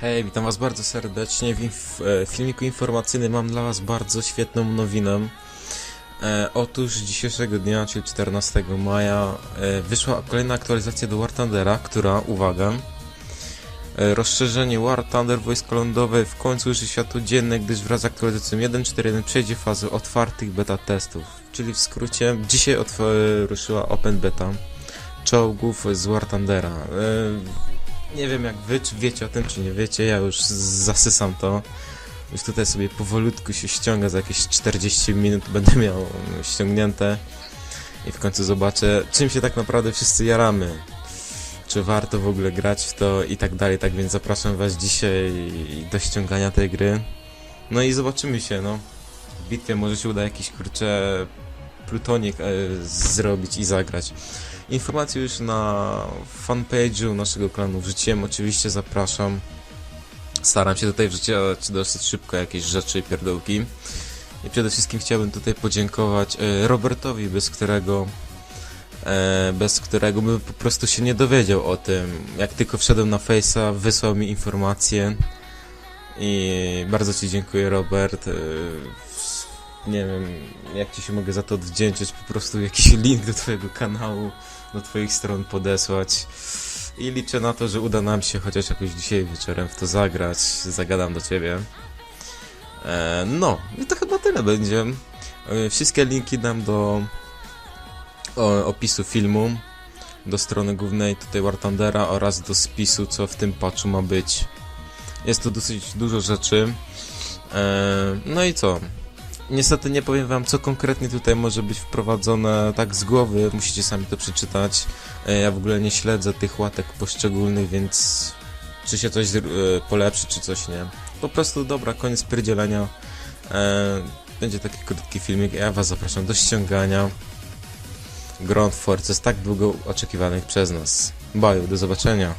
Hej, witam was bardzo serdecznie. W inf e, filmiku informacyjnym mam dla was bardzo świetną nowinę. E, otóż dzisiejszego dnia, czyli 14 maja, e, wyszła kolejna aktualizacja do War Thundera, która, uwaga, e, rozszerzenie War Thunder Wojsko Lądowe w końcu ujrzy światło dzienne, gdyż wraz z aktualizacją 1.4.1 przejdzie fazę otwartych beta testów. Czyli w skrócie, dzisiaj otw- ruszyła Open Beta czołgów z War Thundera. E, nie wiem jak wy, wiecie o tym, czy nie wiecie, ja już zasysam to. Już tutaj sobie powolutku się ściąga, za jakieś 40 minut będę miał ściągnięte i w końcu zobaczę, czym się tak naprawdę wszyscy jaramy. Czy warto w ogóle grać w to i tak dalej, tak więc zapraszam was dzisiaj do ściągania tej gry. No i zobaczymy się, no. W bitwie może się uda jakiś, kurczę, plutonik e, zrobić i zagrać. Informacje już na fanpage'u naszego klanu wrzuciłem, oczywiście zapraszam. Staram się tutaj wrzucać dosyć szybko jakieś rzeczy i pierdołki. I przede wszystkim chciałbym tutaj podziękować e, Robertowi, bez którego e, bez którego bym po prostu się nie dowiedział o tym. Jak tylko wszedłem na Face'a, wysłał mi informację i bardzo Ci dziękuję Robert. Nie wiem, jak Ci się mogę za to odwdzięczyć, po prostu jakiś link do Twojego kanału, do Twoich stron podesłać. I liczę na to, że uda nam się chociaż jakoś dzisiaj wieczorem w to zagrać. Zagadam do Ciebie. E, no, i to chyba tyle będzie. E, wszystkie linki dam do o, opisu filmu, do strony głównej tutaj War Thundera oraz do spisu, co w tym patchu ma być. Jest to dosyć dużo rzeczy. E, no i co? Niestety nie powiem wam, co konkretnie tutaj może być wprowadzone tak z głowy, musicie sami to przeczytać. E, Ja w ogóle nie śledzę tych łatek poszczególnych, więc czy się coś e, polepszy, czy coś nie. Po prostu dobra, koniec pierdzielenia. E, Będzie taki krótki filmik, ja was zapraszam do ściągania. Ground Forces tak długo oczekiwanych przez nas. Baju, do zobaczenia.